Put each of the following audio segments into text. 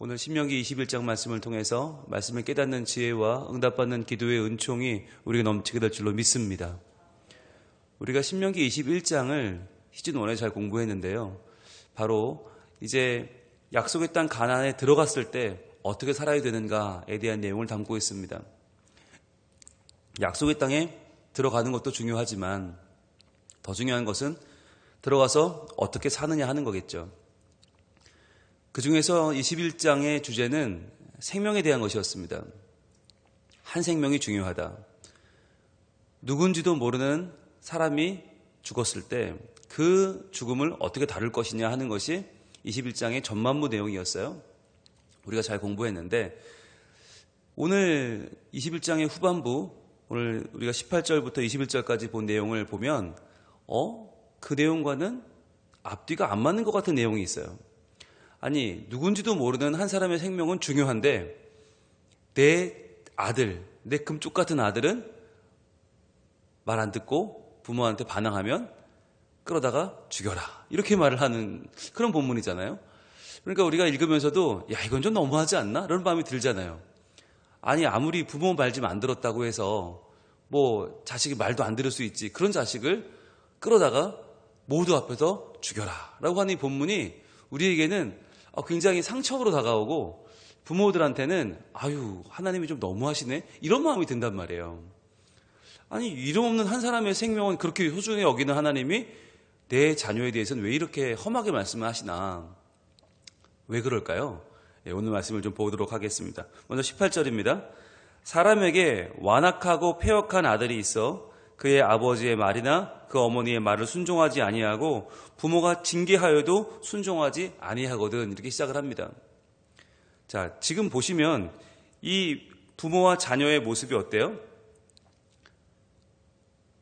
오늘 신명기 21장 말씀을 통해서 말씀을 깨닫는 지혜와 응답받는 기도의 은총이 우리가 넘치게 될 줄로 믿습니다. 우리가 신명기 21장을 시즌 1에 잘 공부했는데요. 바로 이제 약속의 땅 가나안에 들어갔을 때 어떻게 살아야 되는가에 대한 내용을 담고 있습니다. 약속의 땅에 들어가는 것도 중요하지만 더 중요한 것은 들어가서 어떻게 사느냐 하는 거겠죠. 그 중에서 21장의 주제는 생명에 대한 것이었습니다. 한 생명이 중요하다. 누군지도 모르는 사람이 죽었을 때 그 죽음을 어떻게 다룰 것이냐 하는 것이 21장의 전반부 내용이었어요. 우리가 잘 공부했는데 오늘 21장의 후반부 오늘 우리가 18절부터 21절까지 본 내용을 보면 어? 그 내용과는 앞뒤가 안 맞는 것 같은 내용이 있어요. 아니, 누군지도 모르는 한 사람의 생명은 중요한데 내 아들, 내 금쪽 같은 아들은 말 안 듣고 부모한테 반항하면 끌어다가 죽여라. 이렇게 말을 하는 그런 본문이잖아요. 그러니까 우리가 읽으면서도 야, 이건 좀 너무하지 않나? 이런 마음이 들잖아요. 아니, 아무리 부모 말 좀 안 들었다고 해서 뭐 자식이 말도 안 들을 수 있지. 그런 자식을 끌어다가 모두 앞에서 죽여라. 라고 하는 이 본문이 우리에게는 굉장히 상처로 다가오고 부모들한테는 아유, 하나님이 좀 너무하시네. 이런 마음이 든단 말이에요. 아니, 이름 없는 한 사람의 생명은 그렇게 소중히 여기는 하나님이 내 자녀에 대해서는 왜 이렇게 험하게 말씀을 하시나? 왜 그럴까요? 예, 오늘 말씀을 좀 보도록 하겠습니다. 먼저 18절입니다. 사람에게 완악하고 폐역한 아들이 있어 그의 아버지의 말이나 그 어머니의 말을 순종하지 아니하고 부모가 징계하여도 순종하지 아니하거든 이렇게 시작을 합니다. 자, 지금 보시면 이 부모와 자녀의 모습이 어때요?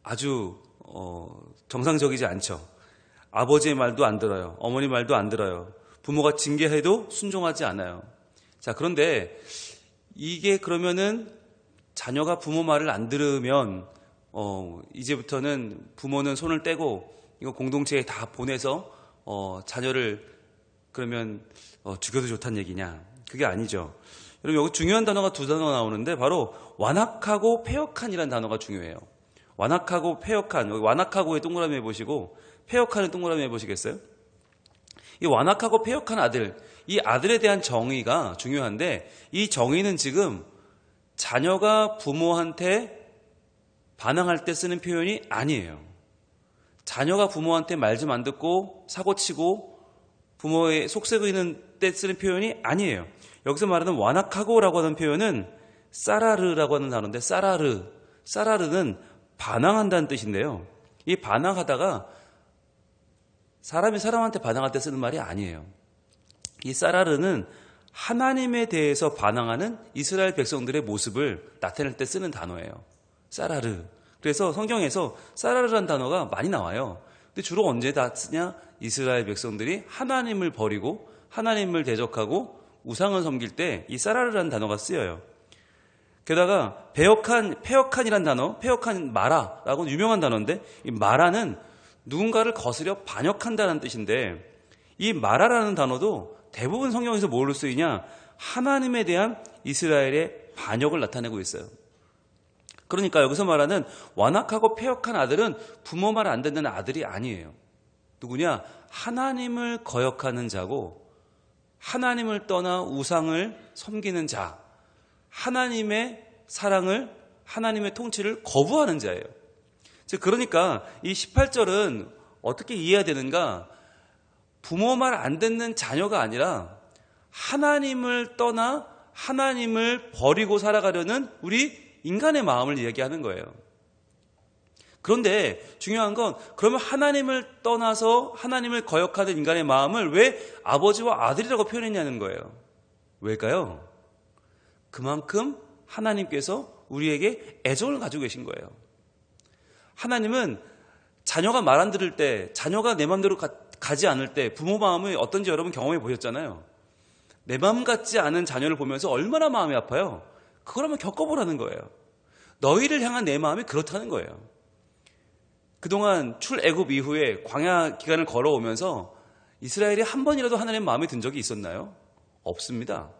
아주 어, 정상적이지 않죠. 아버지의 말도 안 들어요. 어머니 말도 안 들어요. 부모가 징계해도 순종하지 않아요. 자, 그런데 이게 그러면은 자녀가 부모 말을 안 들으면 어, 이제부터는 부모는 손을 떼고 이거 공동체에 다 보내서 어, 자녀를 그러면 어, 죽여도 좋다는 얘기냐? 그게 아니죠. 여러분 여기 중요한 단어가 두 단어 나오는데 바로 완악하고 폐역한이라는 단어가 중요해요. 완악하고 폐역한 여기 완악하고의 동그라미 해보시고 폐역한의 동그라미 해보시겠어요? 이 완악하고 폐역한 아들 이 아들에 대한 정의가 중요한데 이 정의는 지금 자녀가 부모한테 반항할 때 쓰는 표현이 아니에요. 자녀가 부모한테 말 좀 안 듣고 사고치고 부모의 속썩이는 때 쓰는 표현이 아니에요. 여기서 말하는 완악하고라고 하는 표현은 사라르라고 하는 단어인데 사라르, 사라르는 반항한다는 뜻인데요. 이 반항하다가 사람이 사람한테 반항할 때 쓰는 말이 아니에요. 이 사라르는 하나님에 대해서 반항하는 이스라엘 백성들의 모습을 나타낼 때 쓰는 단어예요. 사라르. 그래서 성경에서 사라르란 단어가 많이 나와요. 근데 주로 언제 다 쓰냐? 이스라엘 백성들이 하나님을 버리고 하나님을 대적하고 우상을 섬길 때 이 사라르란 단어가 쓰여요. 게다가 배역한, 폐역한이란 단어, 폐역한 마라라고 유명한 단어인데 이 마라는 누군가를 거스려 반역한다는 뜻인데 이 마라라는 단어도 대부분 성경에서 뭘로 쓰이냐? 하나님에 대한 이스라엘의 반역을 나타내고 있어요. 그러니까 여기서 말하는 완악하고 폐역한 아들은 부모 말 안 듣는 아들이 아니에요. 누구냐? 하나님을 거역하는 자고 하나님을 떠나 우상을 섬기는 자, 하나님의 사랑을 하나님의 통치를 거부하는 자예요. 즉 그러니까 이 18절은 어떻게 이해해야 되는가? 부모 말 안 듣는 자녀가 아니라 하나님을 떠나 하나님을 버리고 살아가려는 우리 인간의 마음을 이야기하는 거예요. 그런데 중요한 건 그러면 하나님을 떠나서 하나님을 거역하는 인간의 마음을 왜 아버지와 아들이라고 표현했냐는 거예요. 왜일까요? 그만큼 하나님께서 우리에게 애정을 가지고 계신 거예요. 하나님은 자녀가 말 안 들을 때, 자녀가 내 마음대로 가, 지 않을 때 부모 마음이 어떤지 여러분 경험해 보셨잖아요. 내 마음 같지 않은 자녀를 보면서 얼마나 마음이 아파요. 그걸 한번 겪어보라는 거예요. 너희를 향한 내 마음이 그렇다는 거예요. 그동안 출애굽 이후에 광야 기간을 걸어오면서 이스라엘이 한 번이라도 하나님 마음에 든 적이 있었나요? 없습니다.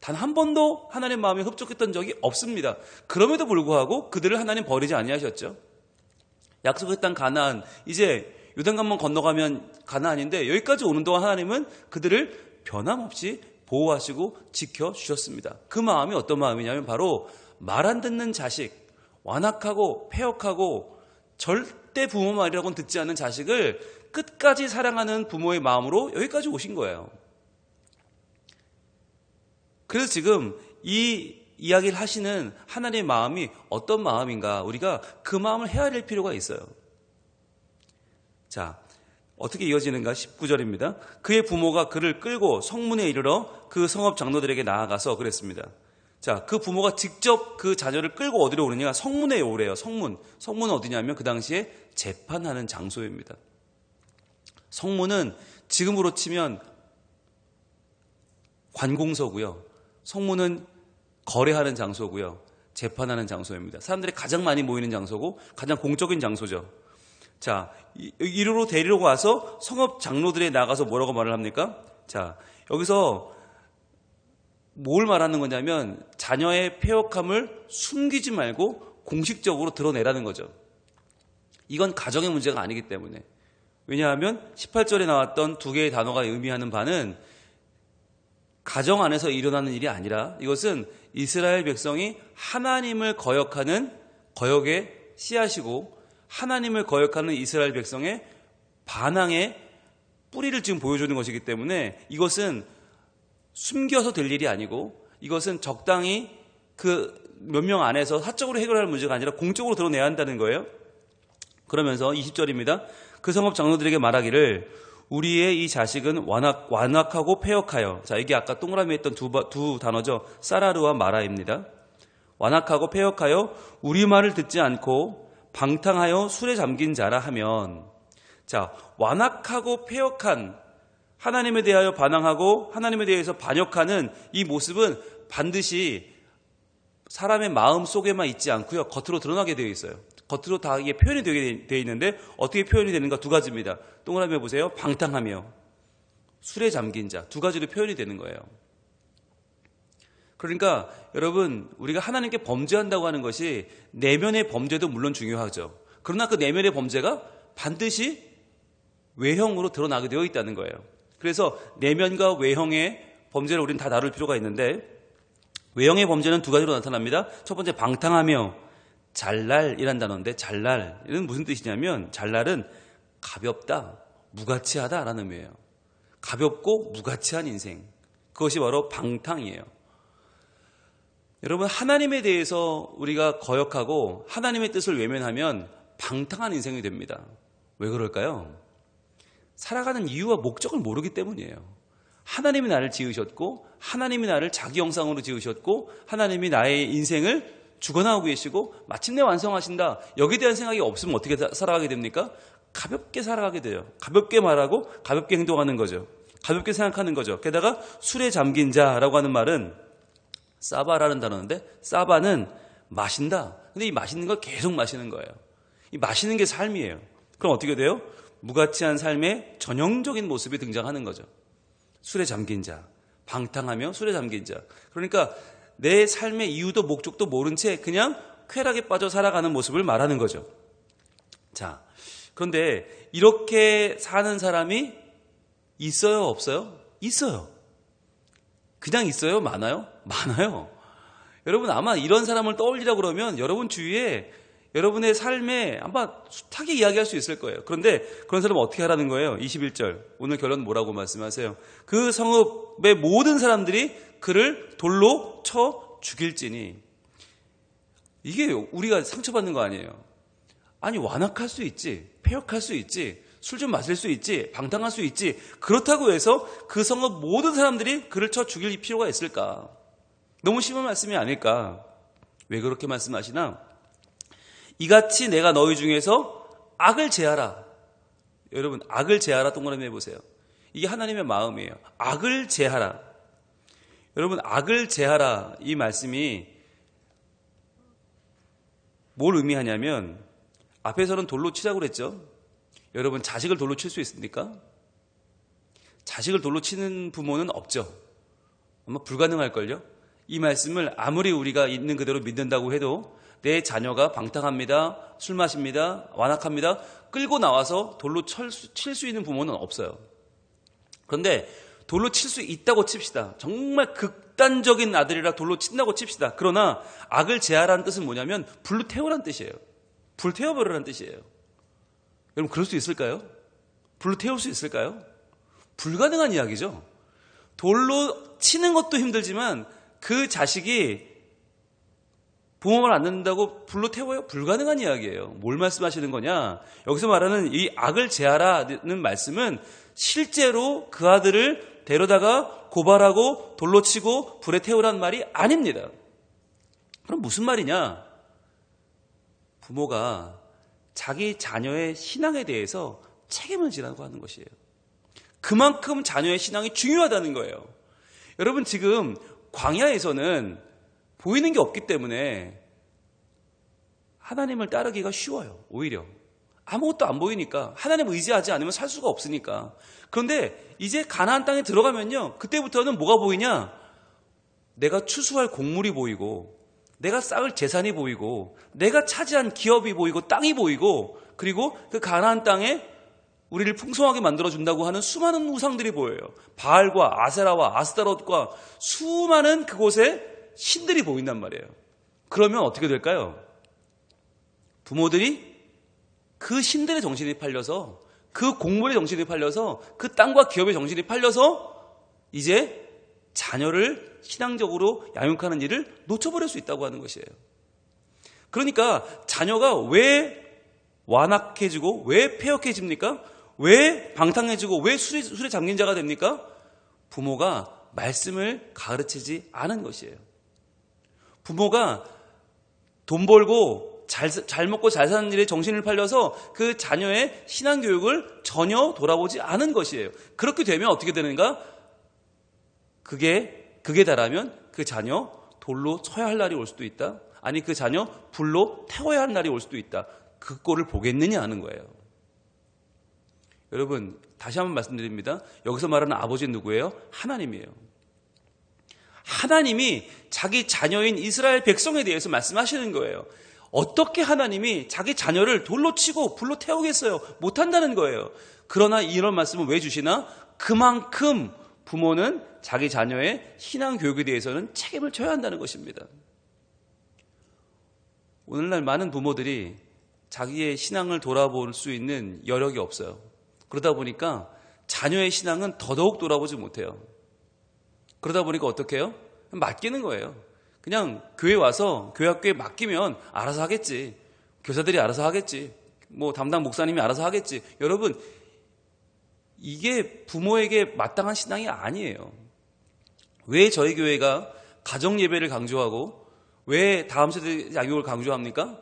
단 한 번도 하나님 마음에 흡족했던 적이 없습니다. 그럼에도 불구하고 그들을 하나님 버리지 아니하셨죠. 약속의 땅 가나안 이제 요단강만 건너가면 가나안인데 여기까지 오는 동안 하나님은 그들을 변함없이 보호하시고 지켜 주셨습니다. 그 마음이 어떤 마음이냐면 바로 말 안 듣는 자식, 완악하고 폐역하고 절대 부모 말이라고는 듣지 않는 자식을 끝까지 사랑하는 부모의 마음으로 여기까지 오신 거예요. 그래서 지금 이 이야기를 하시는 하나님의 마음이 어떤 마음인가 우리가 그 마음을 헤아릴 필요가 있어요. 자, 어떻게 이어지는가 19절입니다. 그의 부모가 그를 끌고 성문에 이르러 그 성읍 장로들에게 나아가서 그랬습니다. 자, 그 부모가 직접 그 자녀를 끌고 어디로 오느냐? 성문에 오래요. 성문. 성문은 어디냐면 그 당시에 재판하는 장소입니다. 성문은 지금으로 치면 관공서고요. 성문은 거래하는 장소고요. 재판하는 장소입니다. 사람들이 가장 많이 모이는 장소고 가장 공적인 장소죠. 자, 이- 이리로 데리러 와서 성읍 장로들에 나가서 뭐라고 말을 합니까? 자, 여기서 뭘 말하는 거냐면 자녀의 폐역함을 숨기지 말고 공식적으로 드러내라는 거죠. 이건 가정의 문제가 아니기 때문에. 왜냐하면 18절에 나왔던 두 개의 단어가 의미하는 바는 가정 안에서 일어나는 일이 아니라 이것은 이스라엘 백성이 하나님을 거역하는 거역의 씨앗이고 하나님을 거역하는 이스라엘 백성의 반항의 뿌리를 지금 보여주는 것이기 때문에 이것은 숨겨서 될 일이 아니고 이것은 적당히 그 몇 명 안에서 사적으로 해결할 문제가 아니라 공적으로 드러내야 한다는 거예요. 그러면서 20절입니다. 그 성읍 장로들에게 말하기를 우리의 이 자식은 완악, 완악하고 폐역하여 자 이게 아까 동그라미 했던 두, 바- 두 단어죠. 사라르와 마라입니다. 완악하고 폐역하여 우리 말을 듣지 않고 방탕하여 술에 잠긴 자라 하면 자 완악하고 폐역한 하나님에 대하여 반항하고 하나님에 대해서 반역하는 이 모습은 반드시 사람의 마음 속에만 있지 않고요. 겉으로 드러나게 되어 있어요. 겉으로 다 이게 표현이 되게 되어 있는데 어떻게 표현이 되는가 두 가지입니다. 동그라미 보세요. 방탕하며 술에 잠긴 자 두 가지로 표현이 되는 거예요. 그러니까 여러분 우리가 하나님께 범죄한다고 하는 것이 내면의 범죄도 물론 중요하죠. 그러나 그 내면의 범죄가 반드시 외형으로 드러나게 되어 있다는 거예요. 그래서 내면과 외형의 범죄를 우리는 다 다룰 필요가 있는데 외형의 범죄는 두 가지로 나타납니다. 첫 번째 방탕하며 잘날이란 단어인데 잘날은 무슨 뜻이냐면 잘날은 가볍다, 무가치하다라는 의미예요. 가볍고 무가치한 인생. 그것이 바로 방탕이에요. 여러분 하나님에 대해서 우리가 거역하고 하나님의 뜻을 외면하면 방탕한 인생이 됩니다. 왜 그럴까요? 살아가는 이유와 목적을 모르기 때문이에요. 하나님이 나를 지으셨고 하나님이 나를 자기 형상으로 지으셨고 하나님이 나의 인생을 주관하고 계시고 마침내 완성하신다. 여기에 대한 생각이 없으면 어떻게 사- 살아가게 됩니까? 가볍게 살아가게 돼요. 가볍게 말하고 가볍게 행동하는 거죠. 가볍게 생각하는 거죠. 게다가 술에 잠긴 자라고 하는 말은 사바라는 단어인데 사바는 마신다. 근데 이 마시는 걸 계속 마시는 거예요. 이 마시는 게 삶이에요. 그럼 어떻게 돼요? 무가치한 삶의 전형적인 모습이 등장하는 거죠. 술에 잠긴 자, 방탕하며 술에 잠긴 자. 그러니까 내 삶의 이유도 목적도 모른 채 그냥 쾌락에 빠져 살아가는 모습을 말하는 거죠. 자, 그런데 이렇게 사는 사람이 있어요, 없어요? 있어요. 그냥 있어요? 많아요? 많아요. 여러분 아마 이런 사람을 떠올리라 그러면 여러분 주위에 여러분의 삶에 아마 숱하게 이야기할 수 있을 거예요. 그런데 그런 사람은 어떻게 하라는 거예요? 21절. 오늘 결론 뭐라고 말씀하세요? 그 성읍의 모든 사람들이 그를 돌로 쳐 죽일지니. 이게 우리가 상처받는 거 아니에요. 아니 완악할 수 있지. 폐역할 수 있지. 술 좀 마실 수 있지. 방탕할 수 있지. 그렇다고 해서 그 성읍 모든 사람들이 그를 쳐 죽일 필요가 있을까? 너무 심한 말씀이 아닐까? 왜 그렇게 말씀하시나? 이같이 내가 너희 중에서 악을 제하라. 여러분, 악을 제하라 동그라미 해보세요. 이게 하나님의 마음이에요. 악을 제하라. 여러분, 악을 제하라. 이 말씀이 뭘 의미하냐면, 앞에서는 돌로 치자고 그랬죠? 여러분, 자식을 돌로 칠 수 있습니까? 자식을 돌로 치는 부모는 없죠. 아마 불가능할걸요? 이 말씀을 아무리 우리가 있는 그대로 믿는다고 해도 내 자녀가 방탕합니다, 술 마십니다, 완악합니다, 끌고 나와서 돌로 칠 수 있는 부모는 없어요. 그런데 돌로 칠 수 있다고 칩시다. 정말 극단적인 아들이라 돌로 친다고 칩시다. 그러나 악을 제하라는 뜻은 뭐냐면 불로 태우라는 뜻이에요. 불 태워버리라는 뜻이에요. 여러분 그럴 수 있을까요? 불로 태울 수 있을까요? 불가능한 이야기죠. 돌로 치는 것도 힘들지만 그 자식이 부모 말안 듣는다고 불로 태워요? 불가능한 이야기예요. 뭘 말씀하시는 거냐? 여기서 말하는 이 악을 제하라는 말씀은 실제로 그 아들을 데려다가 고발하고 돌로 치고 불에 태우란 말이 아닙니다. 그럼 무슨 말이냐? 부모가 자기 자녀의 신앙에 대해서 책임을 지라고 하는 것이에요. 그만큼 자녀의 신앙이 중요하다는 거예요. 여러분 지금 광야에서는 보이는 게 없기 때문에 하나님을 따르기가 쉬워요. 오히려 아무것도 안 보이니까 하나님 의지하지 않으면 살 수가 없으니까. 그런데 이제 가나안 땅에 들어가면요. 그때부터는 뭐가 보이냐? 내가 추수할 곡물이 보이고 내가 쌓을 재산이 보이고 내가 차지한 기업이 보이고 땅이 보이고 그리고 그 가나안 땅에 우리를 풍성하게 만들어 준다고 하는 수많은 우상들이 보여요. 바알과 아세라와 아스타롯과 수많은 그곳에 신들이 보인단 말이에요. 그러면 어떻게 될까요? 부모들이 그 신들의 정신이 팔려서 그 곡물의 정신이 팔려서 그 땅과 기업의 정신이 팔려서 이제 자녀를 신앙적으로 양육하는 일을 놓쳐버릴 수 있다고 하는 것이에요. 그러니까 자녀가 왜 완악해지고 왜 폐역해집니까? 왜 방탕해지고 왜 술에, 술에 잠긴 자가 됩니까? 부모가 말씀을 가르치지 않은 것이에요. 부모가 돈 벌고 잘, 잘 먹고 잘 사는 일에 정신을 팔려서 그 자녀의 신앙교육을 전혀 돌아보지 않은 것이에요. 그렇게 되면 어떻게 되는가? 그게, 그게 달하면 그 자녀 돌로 쳐야 할 날이 올 수도 있다. 아니 그 자녀 불로 태워야 할 날이 올 수도 있다. 그 꼴을 보겠느냐 하는 거예요. 여러분, 다시 한번 말씀드립니다. 여기서 말하는 아버지는 누구예요? 하나님이에요. 하나님이 자기 자녀인 이스라엘 백성에 대해서 말씀하시는 거예요. 어떻게 하나님이 자기 자녀를 돌로 치고 불로 태우겠어요? 못한다는 거예요. 그러나 이런 말씀을 왜 주시나? 그만큼 부모는 자기 자녀의 신앙 교육에 대해서는 책임을 져야 한다는 것입니다. 오늘날 많은 부모들이 자기의 신앙을 돌아볼 수 있는 여력이 없어요. 그러다 보니까 자녀의 신앙은 더더욱 돌아보지 못해요. 그러다 보니까 어떻게 해요? 맡기는 거예요. 그냥 교회 와서 교회 학교에 맡기면 알아서 하겠지. 교사들이 알아서 하겠지. 뭐 담당 목사님이 알아서 하겠지. 여러분, 이게 부모에게 마땅한 신앙이 아니에요. 왜 저희 교회가 가정 예배를 강조하고 왜 다음 세대 양육을 강조합니까?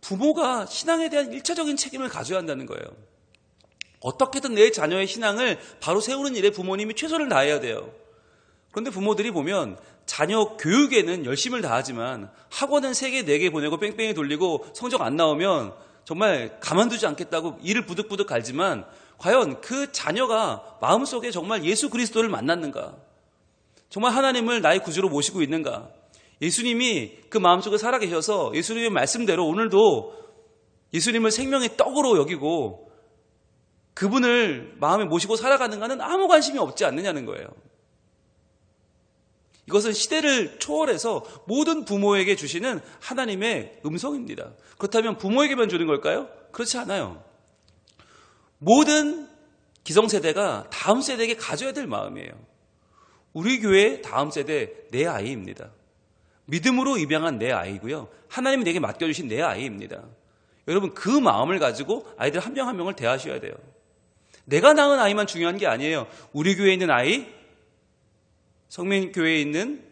부모가 신앙에 대한 일차적인 책임을 가져야 한다는 거예요. 어떻게든 내 자녀의 신앙을 바로 세우는 일에 부모님이 최선을 다해야 돼요. 그런데 부모들이 보면 자녀 교육에는 열심을 다하지만 학원은 3개, 4개 보내고 뺑뺑이 돌리고 성적 안 나오면 정말 가만두지 않겠다고 이를 부득부득 갈지만 과연 그 자녀가 마음속에 정말 예수 그리스도를 만났는가? 정말 하나님을 나의 구주로 모시고 있는가? 예수님이 그 마음속에 살아계셔서 예수님의 말씀대로 오늘도 예수님을 생명의 떡으로 여기고 그분을 마음에 모시고 살아가는가는 아무 관심이 없지 않느냐는 거예요. 이것은 시대를 초월해서 모든 부모에게 주시는 하나님의 음성입니다. 그렇다면 부모에게만 주는 걸까요? 그렇지 않아요. 모든 기성세대가 다음 세대에게 가져야 될 마음이에요. 우리 교회 다음 세대 내 아이입니다. 믿음으로 입양한 내 아이고요. 하나님이 내게 맡겨주신 내 아이입니다. 여러분 그 마음을 가지고 아이들 한명한 명을 대하셔야 돼요. 내가 낳은 아이만 중요한 게 아니에요. 우리 교회에 있는 아이, 성민교회에 있는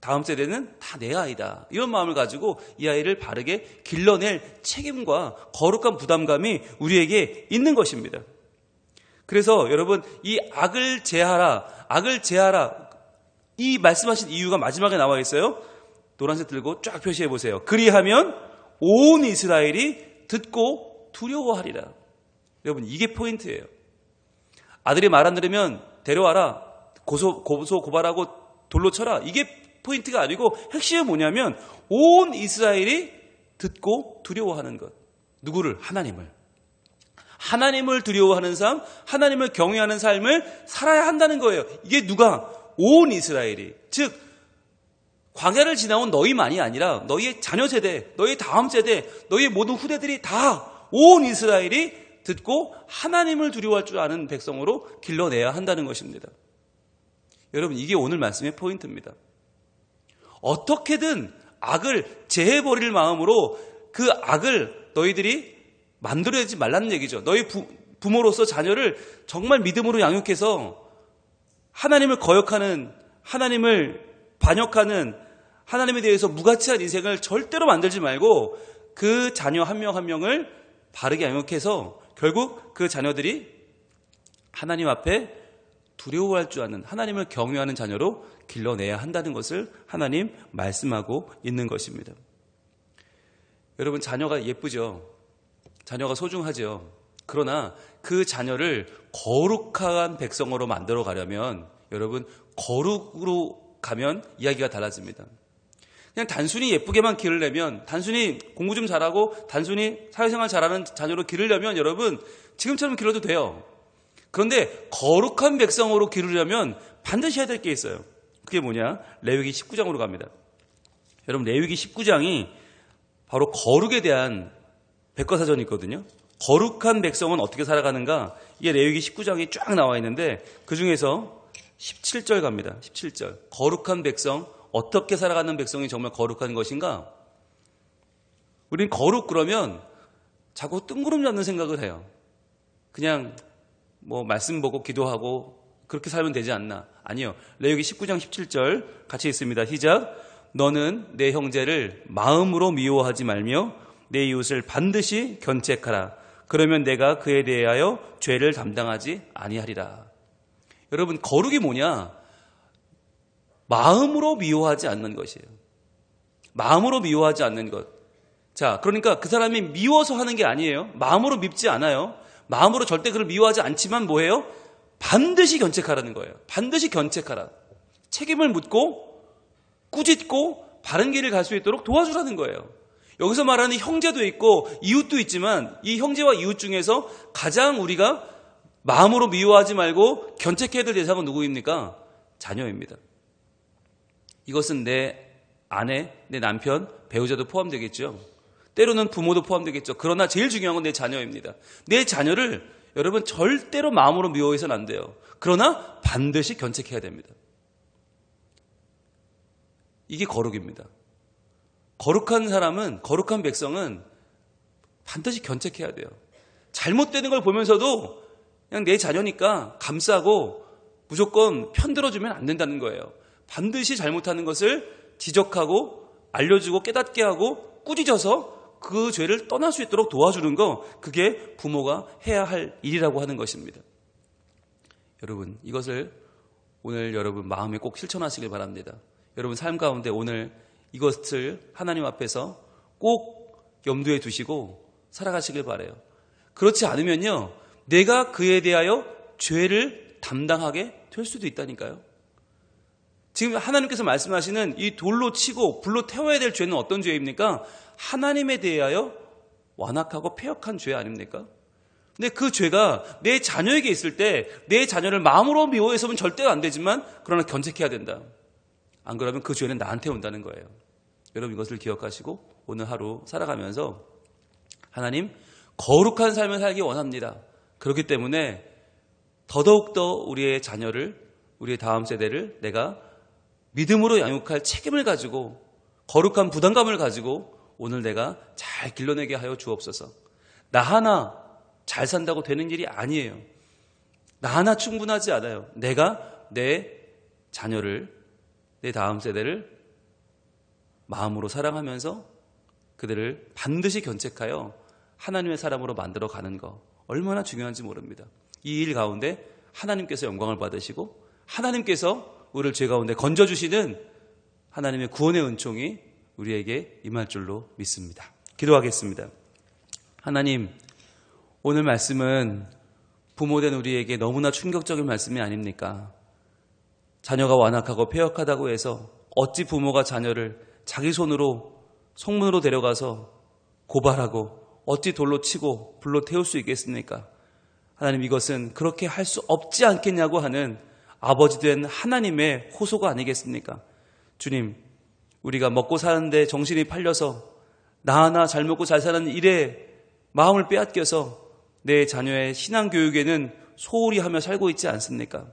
다음 세대는 다 내 아이다. 이런 마음을 가지고 이 아이를 바르게 길러낼 책임과 거룩한 부담감이 우리에게 있는 것입니다. 그래서 여러분, 이 악을 제하라, 악을 제하라, 이 말씀하신 이유가 마지막에 나와 있어요. 노란색 들고 쫙 표시해 보세요. 그리하면 온 이스라엘이 듣고 두려워하리라. 여러분, 이게 포인트예요. 아들이 말 안 들으면 데려와라. 고소, 고소, 고발하고 돌로 쳐라. 이게 포인트가 아니고 핵심이 뭐냐면 온 이스라엘이 듣고 두려워하는 것. 누구를? 하나님을. 하나님을 두려워하는 삶, 하나님을 경외하는 삶을 살아야 한다는 거예요. 이게 누가? 온 이스라엘이. 즉, 광야를 지나온 너희만이 아니라 너희의 자녀 세대, 너희 다음 세대, 너희의 모든 후대들이 다 온 이스라엘이 듣고 하나님을 두려워할 줄 아는 백성으로 길러내야 한다는 것입니다. 여러분, 이게 오늘 말씀의 포인트입니다. 어떻게든 악을 제해버릴 마음으로 그 악을 너희들이 만들어야지 말라는 얘기죠. 너희 부, 부모로서 자녀를 정말 믿음으로 양육해서 하나님을 거역하는, 하나님을 반역하는, 하나님에 대해서 무가치한 인생을 절대로 만들지 말고 그 자녀 한 명한 명을 바르게 양육해서 결국 그 자녀들이 하나님 앞에 두려워할 줄 아는 하나님을 경외하는 자녀로 길러내야 한다는 것을 하나님 말씀하고 있는 것입니다. 여러분 자녀가 예쁘죠. 자녀가 소중하죠. 그러나 그 자녀를 거룩한 백성으로 만들어 가려면 여러분 거룩으로 가면 이야기가 달라집니다. 그냥 단순히 예쁘게만 기르려면 단순히 공부 좀 잘하고 단순히 사회생활 잘하는 자녀로 기르려면 여러분 지금처럼 기르도 돼요. 그런데 거룩한 백성으로 기르려면 반드시 해야 될 게 있어요. 그게 뭐냐? 레위기 19장으로 갑니다. 여러분 레위기 19장이 바로 거룩에 대한 백과사전이 있거든요. 거룩한 백성은 어떻게 살아가는가? 이게 레위기 19장이 쫙 나와 있는데 그 중에서 17절 갑니다. 17절. 거룩한 백성 어떻게 살아가는 백성이 정말 거룩한 것인가? 우린 거룩 그러면 자꾸 뜬구름 잡는 생각을 해요. 그냥 뭐 말씀 보고 기도하고 그렇게 살면 되지 않나? 아니요. 레위기 19장 17절 같이 있습니다. 시작. 너는 내 형제를 마음으로 미워하지 말며 내 이웃을 반드시 견책하라. 그러면 내가 그에 대하여 죄를 담당하지 아니하리라. 여러분 거룩이 뭐냐? 마음으로 미워하지 않는 것이에요. 마음으로 미워하지 않는 것. 자, 그러니까 그 사람이 미워서 하는 게 아니에요. 마음으로 밉지 않아요. 마음으로 절대 그를 미워하지 않지만 뭐예요? 반드시 견책하라는 거예요. 반드시 견책하라. 책임을 묻고 꾸짖고 바른 길을 갈 수 있도록 도와주라는 거예요. 여기서 말하는 형제도 있고 이웃도 있지만 이 형제와 이웃 중에서 가장 우리가 마음으로 미워하지 말고 견책해야 될 대상은 누구입니까? 자녀입니다. 이것은 내 아내, 내 남편, 배우자도 포함되겠죠. 때로는 부모도 포함되겠죠. 그러나 제일 중요한 건 내 자녀입니다. 내 자녀를 여러분 절대로 마음으로 미워해서는 안 돼요. 그러나 반드시 견책해야 됩니다. 이게 거룩입니다. 거룩한 사람은, 거룩한 백성은 반드시 견책해야 돼요. 잘못되는 걸 보면서도 그냥 내 자녀니까 감싸고 무조건 편들어주면 안 된다는 거예요. 반드시 잘못하는 것을 지적하고 알려주고 깨닫게 하고 꾸짖어서 그 죄를 떠날 수 있도록 도와주는 거, 그게 부모가 해야 할 일이라고 하는 것입니다. 여러분, 이것을 오늘 여러분 마음에 꼭 실천하시길 바랍니다. 여러분 삶 가운데 오늘 이것을 하나님 앞에서 꼭 염두에 두시고 살아가시길 바래요. 그렇지 않으면요, 내가 그에 대하여 죄를 담당하게 될 수도 있다니까요. 지금 하나님께서 말씀하시는 이 돌로 치고 불로 태워야 될 죄는 어떤 죄입니까? 하나님에 대하여 완악하고 폐역한 죄 아닙니까? 근데 그 죄가 내 자녀에게 있을 때 내 자녀를 마음으로 미워해서는 절대로 안 되지만 그러나 견책해야 된다. 안 그러면 그 죄는 나한테 온다는 거예요. 여러분 이것을 기억하시고 오늘 하루 살아가면서 하나님 거룩한 삶을 살기 원합니다. 그렇기 때문에 더더욱더 우리의 자녀를 우리의 다음 세대를 내가 믿음으로 양육할 책임을 가지고 거룩한 부담감을 가지고 오늘 내가 잘 길러내게 하여 주옵소서. 나 하나 잘 산다고 되는 일이 아니에요. 나 하나 충분하지 않아요. 내가 내 자녀를 내 다음 세대를 마음으로 사랑하면서 그들을 반드시 견책하여 하나님의 사람으로 만들어 가는 거 얼마나 중요한지 모릅니다. 이 일 가운데 하나님께서 영광을 받으시고 하나님께서 우리를 죄 가운데 건져 주시는 하나님의 구원의 은총이 우리에게 임할 줄로 믿습니다. 기도하겠습니다. 하나님, 오늘 말씀은 부모된 우리에게 너무나 충격적인 말씀이 아닙니까? 자녀가 완악하고 폐역하다고 해서 어찌 부모가 자녀를 자기 손으로 성문으로 데려가서 고발하고 어찌 돌로 치고 불로 태울 수 있겠습니까? 하나님 이것은 그렇게 할 수 없지 않겠냐고 하는 아버지 된 하나님의 호소가 아니겠습니까? 주님, 우리가 먹고 사는데 정신이 팔려서 나 하나 잘 먹고 잘 사는 일에 마음을 빼앗겨서 내 자녀의 신앙 교육에는 소홀히 하며 살고 있지 않습니까?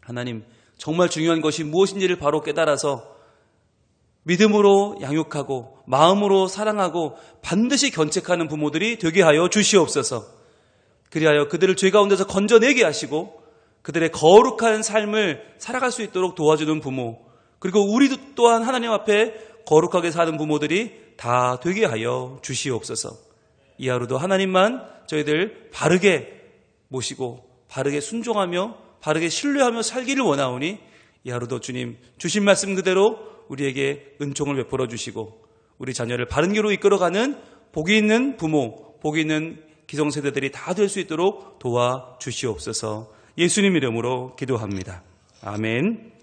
하나님, 정말 중요한 것이 무엇인지를 바로 깨달아서 믿음으로 양육하고 마음으로 사랑하고 반드시 견책하는 부모들이 되게 하여 주시옵소서. 그리하여 그들을 죄 가운데서 건져내게 하시고 그들의 거룩한 삶을 살아갈 수 있도록 도와주는 부모 그리고 우리도 또한 하나님 앞에 거룩하게 사는 부모들이 다 되게 하여 주시옵소서. 이 하루도 하나님만 저희들 바르게 모시고 바르게 순종하며 바르게 신뢰하며 살기를 원하오니 이 하루도 주님 주신 말씀 그대로 우리에게 은총을 베풀어 주시고 우리 자녀를 바른 길로 이끌어가는 복이 있는 부모, 복이 있는 기성세대들이 다 될 수 있도록 도와 주시옵소서 예수님 이름으로 기도합니다. 아멘.